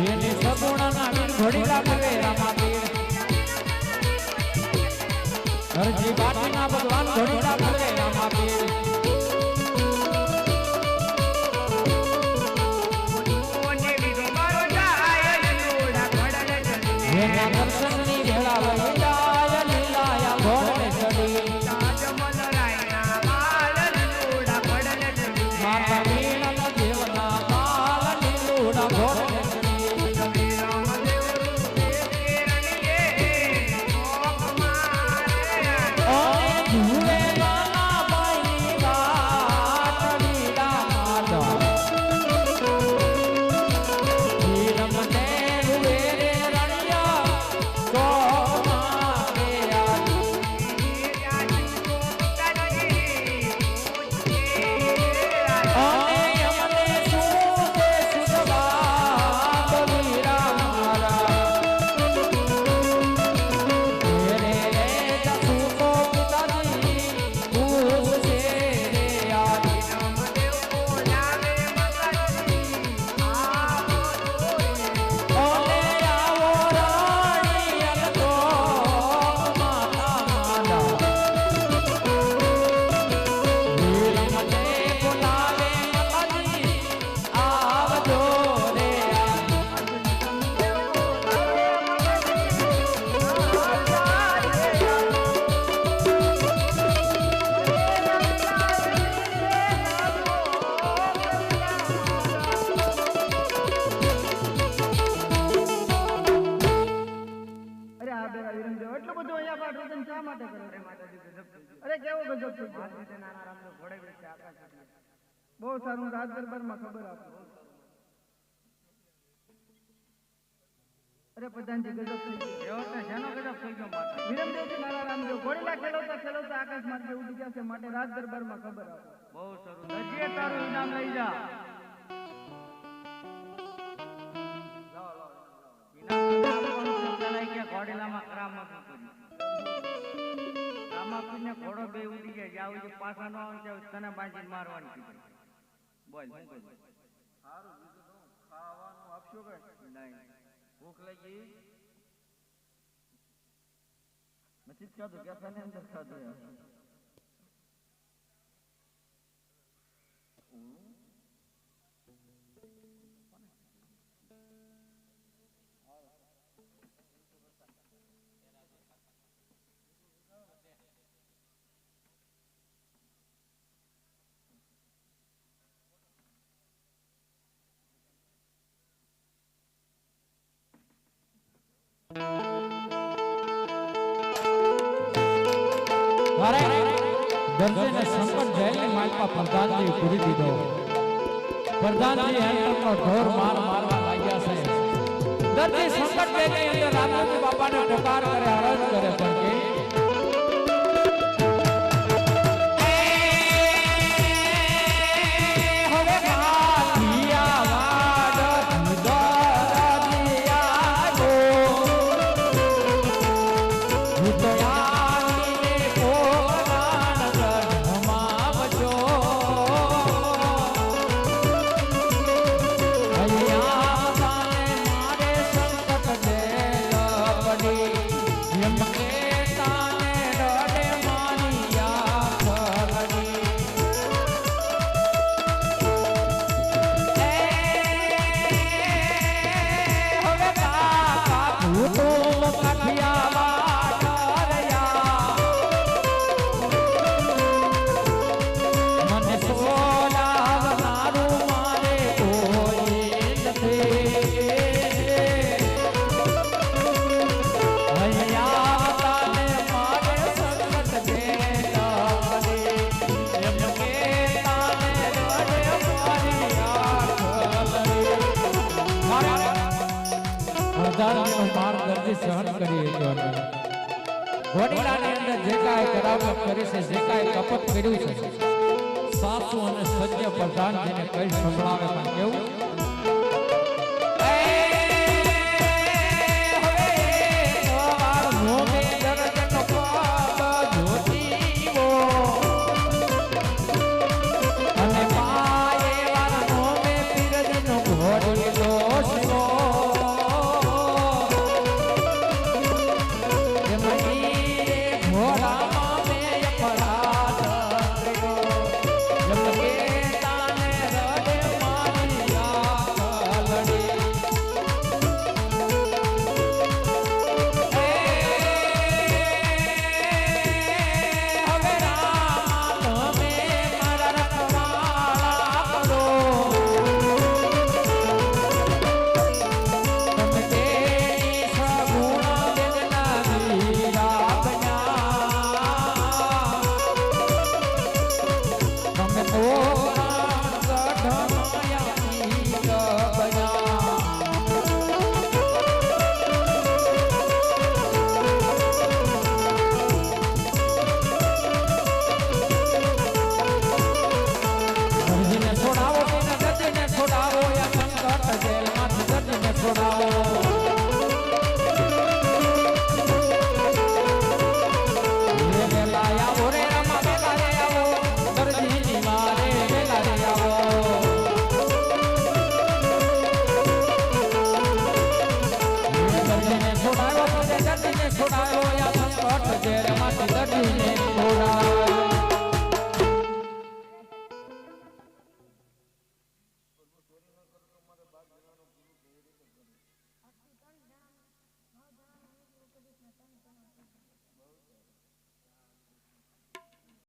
જેને રામાવીર હરજી બાટીના ભગવાન ઘોડીલા કરવે અરે કેવો ગજબ છે ગયો બહુ સારું રાજ દરબારમાં ખબર આપો. અરે પ્રધાનજી ગજબ થઈ ગયો. વિરમદેવજી ઘોડીલા ખેલવતા આકાશ માર્ગે ઉડી ગયા છે માટે રાજ દરબારમાં ખબર આપો. ઘોડો બે ઉડી જાય જાવ જો પાછા ન આવે તો તને બાંધીને મારવાની કીધું બોલ કહ્યું? નહીં. ભૂખ લાગી નથી ખાધું અંદર ખાધું દર્દીને સંપન્ન જેલની માલપા પ્રધાનજી પૂરી દીધો. પ્રધાનજી હેન્ડલનો ઢોર માર મારવા લાગ્યા છે. દર્દી સંપન્ન જેલની અંદર રામજી બાપાને પુકાર કરે અરજ કરે પણ પ્રધાનનો માર દર્દી સહન કરી રહ્યો વડીલાની અંદર જે કાંઈ કરાવત કરી છે, જે કાંઈ કપટ કર્યું છે, સાસુ અને સત્ય પ્રધાનજીને કઈ સંભળાવે પણ કેવું છોડાવો